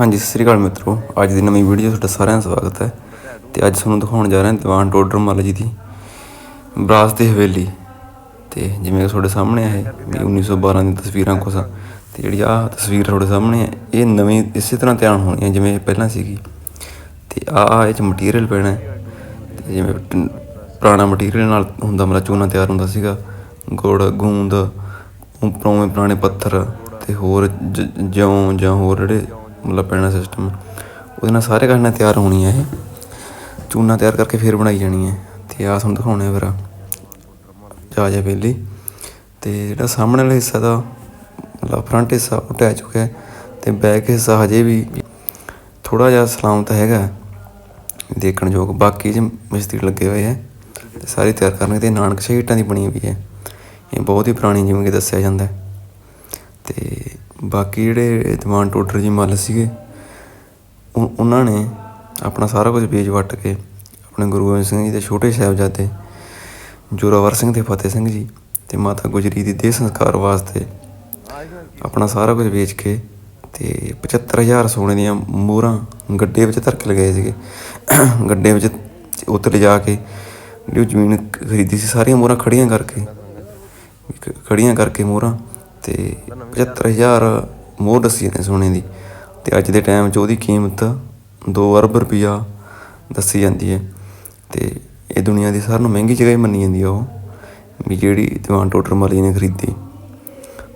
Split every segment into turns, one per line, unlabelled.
ਹਾਂਜੀ, ਸਤਿ ਸ੍ਰੀ ਅਕਾਲ ਮਿੱਤਰੋ। ਅੱਜ ਦੀ ਨਵੀਂ ਵੀਡੀਓ ਤੁਹਾਡਾ ਸਾਰਿਆਂ ਦਾ ਸਵਾਗਤ ਹੈ। ਤੇ ਅੱਜ ਤੁਹਾਨੂੰ ਦਿਖਾਉਣ ਜਾ ਰਹੇ ਹਾਂ ਦੀਵਾਨ ਟੋਡਰ ਮੱਲ ਜੀ ਦੀ ਬਰਾਸ ਦੀ ਹਵੇਲੀ। ਤੇ ਜਿਵੇਂ ਕਿ ਤੁਹਾਡੇ ਸਾਹਮਣੇ ਹੈ ਵੀ 1912 ਦੀਆਂ ਤਸਵੀਰਾਂ ਕੁਛ ਆ। ਤੇ ਜਿਹੜੀ ਆਹ ਤਸਵੀਰ ਤੁਹਾਡੇ ਸਾਹਮਣੇ ਹੈ ਇਹ ਨਵੀਂ ਇਸੇ ਤਰ੍ਹਾਂ ਤਿਆਰ ਹੋਣੀ ਹੈ ਜਿਵੇਂ ਇਹ ਪਹਿਲਾਂ ਸੀਗੀ। ਤੇ ਆ ਆ ਇਹ ਚ ਮਟੀਰੀਅਲ ਪੈਣਾ ਹੈ। ਤੇ ਜਿਵੇਂ ਪੁਰਾਣਾ ਮਟੀਰੀਅਲ ਨਾਲ ਹੁੰਦਾ, ਮਤਲਬ ਚੂਨਾ ਤਿਆਰ ਹੁੰਦਾ ਸੀਗਾ। ਗੁੜ, ਗੂੰਦ ਉਪਰੋਂ ਪੁਰਾਣੇ ਪੱਥਰ ਤੇ ਹੋਰ ਜ- ਜੌਂ ਜਾਂ ਹੋਰ ਜਿਹੜੇ ਮਤਲਬ ਪੈਣਾ ਸਿਸਟਮ ਉਹਦੇ ਨਾਲ ਸਾਰੇ ਕਾਰਨ ਤਿਆਰ ਹੋਣੀ ਹੈ ਇਹ। ਚੂਨਾ ਤਿਆਰ ਕਰਕੇ ਫੇਰ ਬਣਾਈ ਜਾਣੀ ਹੈ। ਤੇ ਆ ਤੁਹਾਨੂੰ ਦਿਖਾਉਣੇ ਆ ਫਿਰ। ਜਾ ਜਾ ਵੇਲੀ ਤੇ ਜਿਹੜਾ ਸਾਹਮਣੇ ਵਾਲਾ ਹਿੱਸਾ ਦਾ, ਮਤਲਬ ਫਰੰਟ ਹਿੱਸਾ, ਉਹ ਟੈ ਚੁੱਕਿਆ ਹੈ। ਤੇ ਬੈਕ ਹਿੱਸਾ ਹਜੇ ਵੀ ਥੋੜਾ ਜਿਹਾ ਸਲਾਮਤ ਹੈਗਾ। ਹੈ। ਦੇਖਣ ਯੋਗ। ਬਾਕੀ ਚ ਮਿਸਤਰੀ ਲੱਗੇ ਹੋਏ ਹੈ, ਤੇ ਸਾਰੀ ਤਿਆਰ ਕਰਨਗੇ। ਤੇ ਨਾਨਕ ਸ਼ਹੀਟਾਂ ਦੀ ਬਣੀ ਹੋਈ ਹੈ। ਇਹ ਬਹੁਤ ਹੀ ਪੁਰਾਣੀ ਜਿਵੇਂ ਕਿ ਦੱਸਿਆ ਜਾਂਦਾ ਹੈ। ਤੇ ਬਾਕੀ ਜਿਹੜੇ ਦੀਵਾਨ ਟੋਡਰ ਜੀ ਮੱਲ ਸੀਗੇ ਉਹ- ਉਹਨਾਂ ਨੇ ਆਪਣਾ ਸਾਰਾ ਕੁਝ ਵੇਚ ਵੱਟ ਕੇ ਆਪਣੇ ਗੁਰੂ ਗੋਬਿੰਦ ਸਿੰਘ ਜੀ ਦੇ ਛੋਟੇ ਸਾਹਿਬਜ਼ਾਦੇ ਜੋਰਾਵਰ ਸਿੰਘ ਤੇ ਫਤਿਹ ਸਿੰਘ ਜੀ ਤੇ ਮਾਤਾ ਗੁਜਰੀ ਦੀ ਦੇਹ ਸੰਸਕਾਰ ਵਾਸਤੇ ਆਪਣਾ ਸਾਰਾ ਕੁਝ ਵੇਚ ਕੇ ਤੇ 75000 ਸੋਨੇ ਦੀਆਂ ਮੋਹਰਾਂ ਗੱਡੇ ਵਿੱਚ ਧਰ ਕੇ ਲਗਾਏ ਸੀਗੇ। ਗੱਡੇ ਵਿੱਚ ਉੱਤੇ ਲਿਜਾ ਕੇ ਜਿਹੜੀ ਜ਼ਮੀਨ ਖਰੀਦੀ ਸੀ, ਸਾਰੀਆਂ ਮੋਹਰਾਂ ਖੜੀਆਂ ਕਰਕੇ, ਖ- ਖੜੀਆਂ ਕਰਕੇ ਮੋਹਰਾਂ ਤੇ 75000 ਮੋਹਰ ਦੱਸੀ ਨੇ ਸੋਨੇ ਦੀ। ਤੇ ਅੱਜ ਦੇ ਟਾਈਮ 'ਚ ਉਹਦੀ ਕੀਮਤ 2 ਅਰਬ ਰੁਪਈਆ ਦੱਸੀ ਜਾਂਦੀ ਹੈ। ਤੇ ਇਹ ਦੁਨੀਆ ਦੀ ਸਾਰਿਆਂ ਨੂੰ ਮਹਿੰਗੀ ਜਗ੍ਹਾ ਹੀ ਮੰਨੀ ਜਾਂਦੀ ਆ ਉਹ, ਵੀ ਜਿਹੜੀ ਦੀਵਾਨ ਟੋਟਰ ਮਰਜ਼ੀ ਨੇ ਖਰੀਦੀ।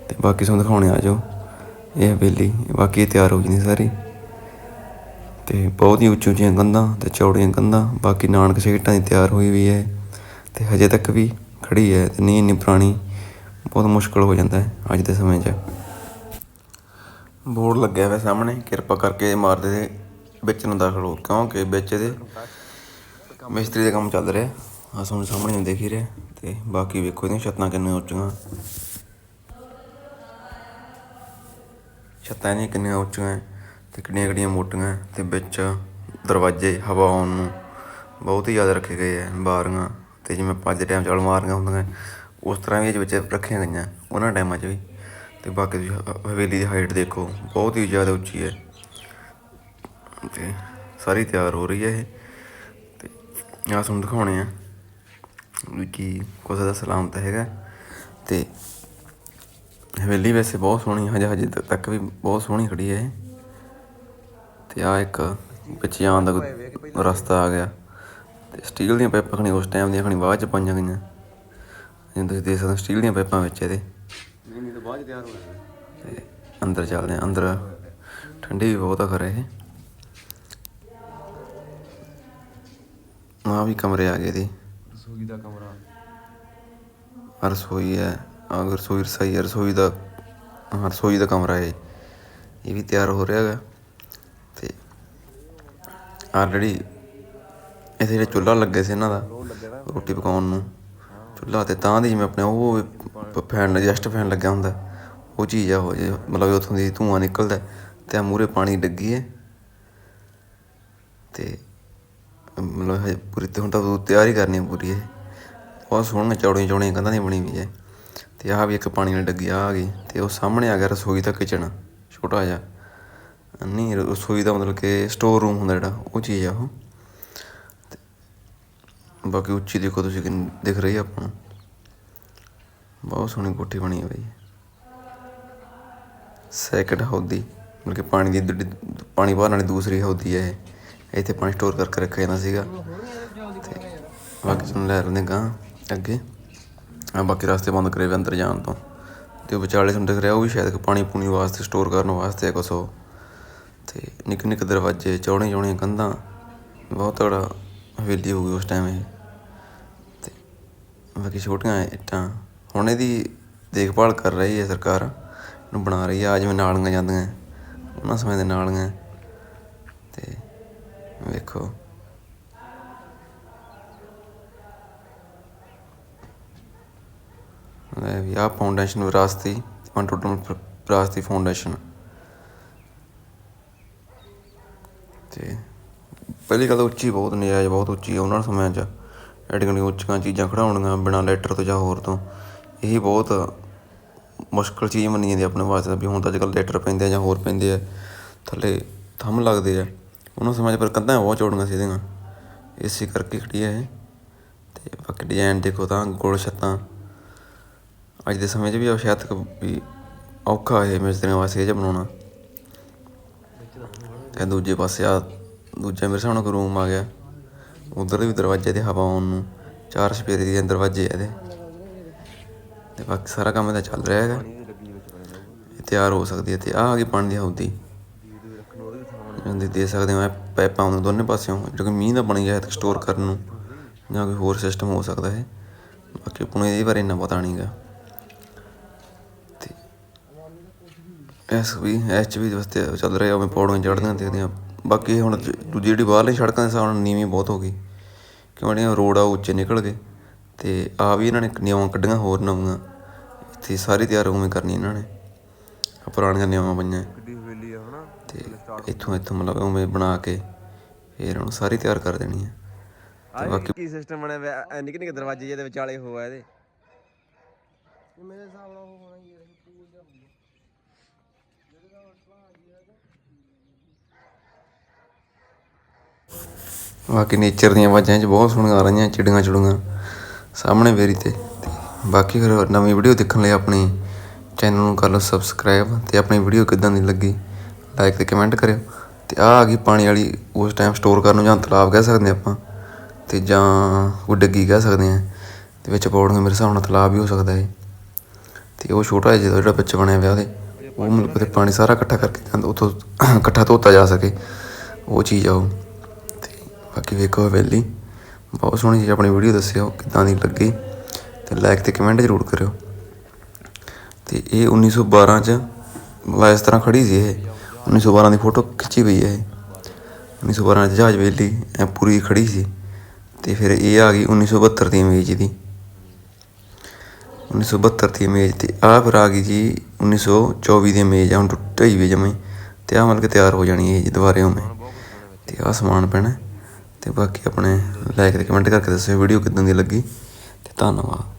ਤੇ ਬਾਕੀ ਤੁਹਾਨੂੰ ਦਿਖਾਉਣੇ ਆ ਜਾਓ। ਇਹ ਹਵੇਲੀ ਬਾਕੀ ਇਹ ਤਿਆਰ ਹੋ ਗਈ ਸਾਰੀ। ਤੇ ਬਹੁਤ ਹੀ ਉੱਚੀ ਉੱਚੀਆਂ ਕੰਧਾਂ ਤੇ ਚੌੜੀਆਂ ਕੰਧਾਂ, ਬਾਕੀ ਨਾਨਕ ਸ਼ੇਟਾਂ ਦੀ ਤਿਆਰ ਹੋਈ ਵੀ ਹੈ। ਤੇ ਹਜੇ ਤੱਕ ਵੀ ਖੜੀ ਹੈ ਤੇ ਨਹੀਂ ਇੰਨੀ ਪੁਰਾਣੀ। ਬਹੁਤ ਮੁਸ਼ਕਲ ਹੋ ਜਾਂਦਾ ਹੈ ਅੱਜ ਦੇ ਸਮੇਂ 'ਚ। ਬੋਰਡ ਲੱਗਿਆ ਹੋਇਆ ਸਾਹਮਣੇ, ਕਿਰਪਾ ਕਰਕੇ ਮਾਰਦੇ ਦੇ ਵਿੱਚ ਨੂੰ ਦਾਖਲ ਹੋ। ਕਿਉਂਕਿ ਵਿੱਚ ਇਹਦੇ ਮਿਸਤਰੀ ਦਾ ਕੰਮ ਚੱਲ ਰਿਹਾ। ਆ ਤੁਹਾਨੂੰ ਸਾਹਮਣੇ ਦੇਖ ਹੀ ਰਿਹਾ ਤੇ ਬਾਕੀ ਵੇਖੋ ਇਹਦੀਆਂ ਛੱਤਾਂ ਕਿੰਨੀਆਂ ਉੱਚੀਆਂ। ਛੱਤਾਂ ਇਹਦੀਆਂ ਕਿੰਨੀਆਂ ਉੱਚੀਆਂ ਹੈ ਤੇ ਕਿੰਨੀਆਂ ਕਿੰਨੀਆਂ ਮੋਟੀਆਂ ਹੈ ਤੇ ਵਿੱਚ ਦਰਵਾਜ਼ੇ, ਹਵਾ ਆਉਣ ਨੂੰ ਬਹੁਤ ਹੀ ਜ਼ਿਆਦਾ ਰੱਖੇ ਗਏ ਹੈ ਬਾਰੀਆਂ ਤੇ ਜਿਵੇਂ ਪੰਜ ਟਾਈਮ 'ਚ ਅਲਮਾਰੀਆਂ ਹੁੰਦੀਆਂ ਉਸ ਤਰ੍ਹਾਂ ਵੀ ਇਹਦੇ ਵਿੱਚ ਰੱਖੀਆਂ ਗਈਆਂ, ਉਹਨਾਂ ਟਾਈਮਾਂ 'ਚ ਵੀ। ਤੇ ਬਾਕੀ ਤੁਸੀਂ ਹ- ਹਵੇਲੀ ਦੀ ਹਾਈਟ ਦੇਖੋ, ਬਹੁਤ ਹੀ ਜ਼ਿਆਦਾ ਉੱਚੀ ਹੈ। ਤੇ ਸਾਰੀ ਤਿਆਰ ਹੋ ਰਹੀ ਹੈ ਇਹ। ਤੇ ਆਹ ਤੁਹਾਨੂੰ ਦਿਖਾਉਣੇ ਆ ਵੀ ਕੀ ਕੁਛ ਦਾ ਸਲਾਮਤ ਹੈਗਾ। ਤੇ ਹਵੇਲੀ ਵੈਸੇ ਬਹੁਤ ਸੋਹਣੀ, ਹਜੇ ਹਜੇ ਤੱਕ ਵੀ ਬਹੁਤ ਸੋਹਣੀ ਖੜੀ ਹੈ ਇਹ। ਤੇ ਆ ਇੱਕ ਵਿੱਚ ਜਾਣ ਦਾ ਰਸਤਾ ਆ ਗਿਆ। ਤੇ ਸਟੀਲ ਦੀਆਂ ਪਾਈਪਾਂ ਖਣੀ ਉਸ ਟਾਈਮ ਦੀਆਂ ਖਣੀ ਬਾਅਦ ਚ ਪਾਈਆਂ ਗਈਆਂ। ਜਿਵੇਂ ਤੁਸੀਂ ਦੇਖ ਸਕਦੇ ਹੋ ਸਟੀਲ ਦੀਆਂ ਪਾਈਪਾਂ ਵਿੱਚ ਇਹਦੇ।
ਨਹੀਂ ਤਾਂ ਬਾਅਦ ਚ ਤਿਆਰ ਹੋਣਾ
ਤੇ ਅੰਦਰ ਚੱਲਦੇ ਆ ਅੰਦਰ। ਠੰਡੀ ਵੀ ਬਹੁਤ ਆ ਖਰੇ ਇਹ। ਆ ਵੀ ਕਮਰੇ ਆ ਗਏ ਦੀ
ਰਸੋਈ ਦਾ ਕਮਰਾ।
ਰਸੋਈ ਹੈ ਅਗਰ ਰਸੋਈ ਰਸੋਈ ਹੈ ਰਸੋਈ ਦਾ ਹਾਂ ਰਸੋਈ ਦਾ ਕਮਰਾ ਹੈ ਇਹ ਵੀ ਤਿਆਰ ਹੋ ਰਿਹਾ ਹੈਗਾ। ਤੇ ਆਲਰੇਡੀ ਇੱਥੇ ਜਿਹੜੇ ਚੁੱਲ੍ਹਾ ਲੱਗੇ ਸੀ ਇਹਨਾਂ ਦਾ ਰੋਟੀ ਪਕਾਉਣ ਨੂੰ। ਚੁੱਲ੍ਹਾ ਤੇ ਤਾਂ ਦੀ ਜਿਵੇਂ ਆਪਣੇ ਉਹ ਫੈਨ ਐਡਜਸਟ ਫੈਨ ਲੱਗਿਆ ਹੁੰਦਾ। ਉਹ ਚੀਜ਼ ਆ ਉਹ ਜੇ ਮਤਲਬ ਵੀ ਉੱਥੋਂ ਦੀ ਧੂੰਆਂ ਨਿਕਲਦਾ ਤੇ ਆ ਮੂਰੇ ਪਾਣੀ ਡੱਗੀ ਹੈ। ਤੇ ਮਤਲਬ ਹਜੇ ਪੂਰੀ ਤੇ ਹੁਣ ਤਾਂ ਤਿਆਰੀ ਕਰਨੀ ਪੂਰੀ ਹੈ ਬਹੁਤ ਸੋਹਣੀਆਂ ਚੌੜੀਆਂ ਚੌੜੀਆਂ ਕੰਧਾਂ ਦੀ ਬਣੀ ਹੋਈ ਹੈ। ਤੇ ਆਹ ਵੀ ਇੱਕ ਪਾਣੀ ਨਾਲ ਡੱਗੀ ਆ ਗਈ। ਤੇ ਉਹ ਸਾਹਮਣੇ ਆ ਗਿਆ ਰਸੋਈ ਦਾ ਕਿਚਨ ਛੋਟਾ ਜਿਹਾ। ਨਹੀਂ, ਰਸੋਈ ਦਾ ਮਤਲਬ ਕਿ ਸਟੋਰ ਰੂਮ ਹੁੰਦਾ ਜਿਹੜਾ, ਉਹ ਚੀਜ਼ ਆ ਉਹ। ਬਾਕੀ ਉੱਚੀ ਦੇਖੋ ਤੁਸੀਂ ਕਿੰਨੀ, ਦਿਖ ਰਹੀ ਆ ਆਪਾਂ ਨੂੰ। ਬਹੁਤ ਸੋਹਣੀ ਕੋਠੀ ਬਣੀ ਹੈ ਬਈ। ਸੈਕਿੰਡ ਹੌਦੀ, ਮਤਲਬ ਕਿ ਪਾਣੀ ਦੀ ਦੂਜੀ- ਪਾਣੀ ਭਰਨ ਵਾਲੀ ਦੂਸਰੀ ਹੌਦੀ ਹੈ ਇਹ। ਇੱਥੇ ਪਾਣੀ ਸਟੋਰ ਕਰਕੇ ਰੱਖਿਆ ਜਾਂਦਾ ਸੀਗਾ। ਤੇ ਬਾਕੀ ਤੁਹਾਨੂੰ ਲੈ ਲੈਂਦੇ ਗਾਂ ਅੱਗੇ। ਆ ਬਾਕੀ ਰਸਤੇ ਬੰਦ ਕਰੇ ਵੇ ਅੰਦਰ ਜਾਣ ਤੋਂ। ਤੇ ਉਹ ਵਿਚਾਲੇ ਤੁਹਾਨੂੰ ਦਿਖ ਰਿਹਾ, ਉਹ ਵੀ ਸ਼ਾਇਦ ਪਾਣੀ ਪੂਣੀ ਵਾਸਤੇ ਸਟੋਰ ਕਰਨ ਵਾਸਤੇ ਹੈ ਕੁਛ ਉਹ। ਤੇ ਨਿੱਕੇ ਨਿੱਕੇ ਦਰਵਾਜ਼ੇ ਚੌੜੀਆਂ ਚੌੜੀਆਂ ਕੰਧਾਂ। ਬਹੁਤ ਤਗੜਾ ਹਵੇਲੀ ਹੋ ਗਈ ਉਸ ਟਾਈਮ ਇਹ। ਬਾਕੀ ਛੋਟੀਆਂ ਇੱਟਾਂ, ਹੁਣ ਇਹਦੀ ਦੇਖਭਾਲ ਕਰ ਰਹੀ ਹੈ ਸਰਕਾਰ, ਇਹਨੂੰ ਬਣਾ ਰਹੀ ਹੈ, ਆ ਜਿਵੇਂ ਨਾਲੀਆਂ ਜਾਂਦੀਆਂ, ਉਹਨਾਂ ਸਮੇਂ ਦੇ ਨਾਲੀਆਂ, ਤੇ ਵੇਖੋ। ਲੈ ਵੀ ਆਹ ਫਾਊਂਡੇਸ਼ਨ ਵਿਰਾਸਤੀ ਵਨ ਵਿਰਾਸਤੀ ਫਾਊਂਡੇਸ਼ਨ ਤੇ ਪਹਿਲੀ ਗੱਲ ਤਾਂ ਉੱਚੀ ਬਹੁਤ, ਨਜਾਇਜ਼ ਬਹੁਤ ਉੱਚੀ ਆ ਉਹਨਾਂ ਸਮਿਆਂ 'ਚ। ਐਡੀਆਂ ਐਡੀਆਂ ਉੱਚੀਆਂ ਚੀਜ਼ਾਂ ਖੜਾਉਣੀਆਂ ਬਿਨਾਂ ਲੈਟਰ ਤੋਂ ਜਾਂ ਹੋਰ ਤੋਂ, ਇਹੀ ਬਹੁਤ ਮੁਸ਼ਕਲ ਚੀਜ਼ ਮੰਨੀ ਜਾਂਦੀ ਆਪਣੇ ਵਾਸਤੇ ਵੀ ਹੁਣ ਤਾਂ ਅੱਜ ਕੱਲ੍ਹ ਲੈਟਰ ਪੈਂਦੇ ਆ ਜਾਂ ਹੋਰ ਪੈਂਦੇ ਆ, ਥੱਲੇ ਥੰਮ ਲੱਗਦੇ ਆ, ਉਹਨਾਂ ਸਮੇਂ 'ਚ ਪਰ ਕੰਧਾਂ ਬਹੁਤ ਚੌੜੀਆਂ ਸੀ ਇਹਦੀਆਂ ਇਸੇ ਕਰਕੇ ਖੜੀ ਹੈ ਇਹ, ਤੇ ਬਾਕੀ ਡਿਜ਼ਾਈਨ ਦੇਖੋ ਤਾਂ ਗੋਲ ਛੱਤਾਂ, ਅੱਜ ਦੇ ਸਮੇਂ 'ਚ ਵੀ ਉਹ ਸ਼ਾਇਦ ਕ- ਵੀ ਔਖਾ ਹੈ ਮਿਸਤਰੀਆਂ ਵਾਸਤੇ ਇਹ ਜਿਹਾ ਬਣਾਉਣਾ। ਤੇ ਦੂਜੇ ਪਾਸੇ ਆ ਦੂਜਾ ਮੇਰੇ ਸਾਹਮਣੇ ਕੋਈ ਰੂਮ ਆ ਗਿਆ। ਉਧਰ ਵੀ ਦਰਵਾਜ਼ੇ ਤੇ ਹਵਾ ਆਉਣ ਨੂੰ, ਚਾਰ ਸਪੇਰੇ ਦੇ ਦਰਵਾਜ਼ੇ ਇਹਦੇ। ਤੇ ਬਾਕੀ ਸਾਰਾ ਕੰਮ ਇਹਦਾ ਚੱਲ ਰਿਹਾ ਹੈਗਾ। ਇਹ ਤਿਆਰ ਹੋ ਸਕਦੀ ਹੈ ਤੇ ਆਹ ਆ ਗਈ ਪਾਣੀ ਦੀ ਹੌਦੀ। ਜਾਂਦੇ ਦੇ ਸਕਦੇ ਹੋ ਪਾਈਪਾਂ ਨੂੰ ਦੋਨੇ ਪਾਸਿਓਂ ਜੋ ਕਿ ਮੀਂਹ ਦਾ ਪਾਣੀ ਹੈ ਸਟੋਰ ਕਰਨ ਨੂੰ, ਜਾਂ ਕੋਈ ਹੋਰ ਸਿਸਟਮ ਹੋ ਸਕਦਾ ਹੈ। ਬਾਕੀ ਪੁਣੇ ਇਹਦੇ ਬਾਰੇ ਇੰਨਾ ਪਤਾ ਨਹੀਂਗਾ। ਤੇ ਐਸ ਵੀ ਐਚ ਵੀ ਵਾਸਤੇ ਚੱਲ ਰਿਹਾ ਉਹ ਪੌੜੀਆਂ ਚੜ੍ਹਦੀਆਂ ਦੇਖਦੇ ਆ ਬਾਕੀ ਹੁਣ ਦੂਜੀ ਜਿਹੜੀ ਬਾਹਰਲੀ ਸੜਕਾਂ ਦੇ ਹਿਸਾਬ ਨਾਲ ਨੀਵੀਂ ਬਹੁਤ ਹੋ ਗਈ। ਕਿਉਂ ਜਿਹੜੀਆਂ ਰੋਡ ਆ ਉਹ ਉੱਚੇ ਨਿਕਲ ਗਏ ਤੇ ਆ ਵੀ ਇਹਨਾਂ ਨੇ ਨਿਯਮਾਂ ਕੱਢੀਆਂ ਹੋਰ ਨਵੀਆਂ। ਇੱਥੇ ਸਾਰੀ ਤਿਆਰ ਉਵੇਂ ਕਰਨੀ ਇਹਨਾਂ ਨੇ। ਪੁਰਾਣੀਆਂ ਨਿਯਮਾਂ ਪਈਆਂ।
ਗੱਡੀ ਹਵੇਲੀ ਆ ਹਨਾ
ਤੇ ਇੱਥੋਂ ਇੱਥੋਂ ਮਤਲਬ ਉਵੇਂ ਬਣਾ ਕੇ ਫਿਰ ਉਹਨੂੰ ਸਾਰੀ ਤਿਆਰ ਕਰ ਦੇਣੀ ਹੈ ਤੇ ਬਾਕੀ
ਕੀ ਸਿਸਟਮ ਬਣਿਆ ਹੋਇਆ ਐ ਨਿੱਕੇ ਨਿੱਕੇ ਦਰਵਾਜ਼ੇ ਜਿਹਦੇ ਵਿਚਾਲੇ ਹੋਆ ਇਹਦੇ।
ਬਾਕੀ ਨੇਚਰ ਦੀਆਂ ਆਵਾਜ਼ਾਂ 'ਚ ਬਹੁਤ ਸੋਹਣੀਆਂ ਆ ਰਹੀਆਂ ਚਿੜੀਆਂ ਚੁੜੀਆਂ। ਸਾਹਮਣੇ ਵੇਰੀ ਤੇ। ਤੇ ਬਾਕੀ ਫਿਰ ਨਵੀਂ ਵੀਡੀਓ ਦੇਖਣ ਲਈ ਆਪਣੇ ਚੈਨਲ ਨੂੰ ਕਰ ਲਓ ਸਬਸਕ੍ਰਾਈਬ ਤੇ ਆਪਣੀ ਵੀਡੀਓ ਕਿੱਦਾਂ ਦੀ ਲੱਗੀ ਲਾਈਕ ਤੇ ਕਮੈਂਟ ਕਰਿਓ। ਤੇ ਆਹ ਆ ਗਈ ਪਾਣੀ ਵਾਲੀ, ਉਸ ਟਾਈਮ ਸਟੋਰ ਕਰਨ ਨੂੰ ਜਾਂ ਤਲਾਬ ਕਹਿ ਸਕਦੇ ਆਪਾਂ, ਤੇ ਜਾਂ ਕੋਈ ਡੱਗੀ ਕਹਿ ਸਕਦੇ ਆ ਤੇ ਵਿੱਚ ਪੌੜੀਆਂ ਮੇਰੇ ਹਿਸਾਬ ਨਾਲ ਤਲਾਬ ਵੀ ਹੋ ਸਕਦਾ ਹੈ ਤੇ ਉਹ ਛੋਟਾ ਜਿਹਾ ਜਿਹੜਾ ਵਿੱਚ ਬਣਿਆ ਹੋਇਆ ਉਹਦੇ ਉਹ ਮਤਲਬ ਕਿ ਪਾਣੀ ਸਾਰਾ ਇਕੱਠਾ ਕਰਕੇ ਜਾਂਦਾ ਉੱਥੋਂ ਇਕੱਠਾ ਧੋਤਾ ਜਾ ਸਕੇ, ਉਹ ਚੀਜ਼ ਆ ਉਹ। ਬਾਕੀ ਵੇਖੋ ਹਵੇਲੀ। ਬਹੁਤ ਸੋਹਣੀ ਚੀਜ਼ ਆਪਣੀ ਵੀਡੀਓ ਦੱਸਿਓ, ਕਿੱਦਾਂ ਦੀ ਲੱਗੀ। ਤੇ ਲਾਈਕ ਤੇ ਕਮੈਂਟ ਜ਼ਰੂਰ ਕਰਿਓ। ਤੇ ਇਹ 1912 ਚ ਮਤਲਬ ਇਸ ਤਰ੍ਹਾਂ ਖੜੀ ਸੀ ਇਹ। 1912 ਦੀ ਫੋਟੋ ਖਿੱਚੀ ਪਈ ਹੈ ਇਹ 1912 ਚ ਜਹਾਜ਼ ਵੇਲੀ ਐ ਪੂਰੀ ਖੜੀ ਸੀ। ਤੇ ਫਿਰ ਇਹ ਆ ਗਈ 1972 ਦੀ ਇਮੇਜ ਦੀ। 1972 ਦੀ ਇਮੇਜ ਤੇ ਆਹ ਫਿਰ ਆ ਗਈ ਜੀ 1924 ਦੀ ਇਮੇਜ ਆ, ਹੁਣ ਟੁੱਟੀ ਵੀ ਜਮੇ। ਤੇ ਆਹ ਮਤਲਬ ਕਿ ਤਿਆਰ ਹੋ ਜਾਣੀ ਹੈ ਜੀ ਦੁਬਾਰੇ ਉਵੇਂ। ਤੇ ਆਹ ਸਮਾਨ ਪੈਣਾ। ਤੇ ਬਾਕੀ ਆਪਣੇ ਲਾਈਕ ਤੇ ਕਮੈਂਟ ਕਰਕੇ ਦੱਸਿਓ ਵੀਡੀਓ ਕਿਦਾਂ ਦੀ ਲੱਗੀ ਤੇ ਧੰਨਵਾਦ।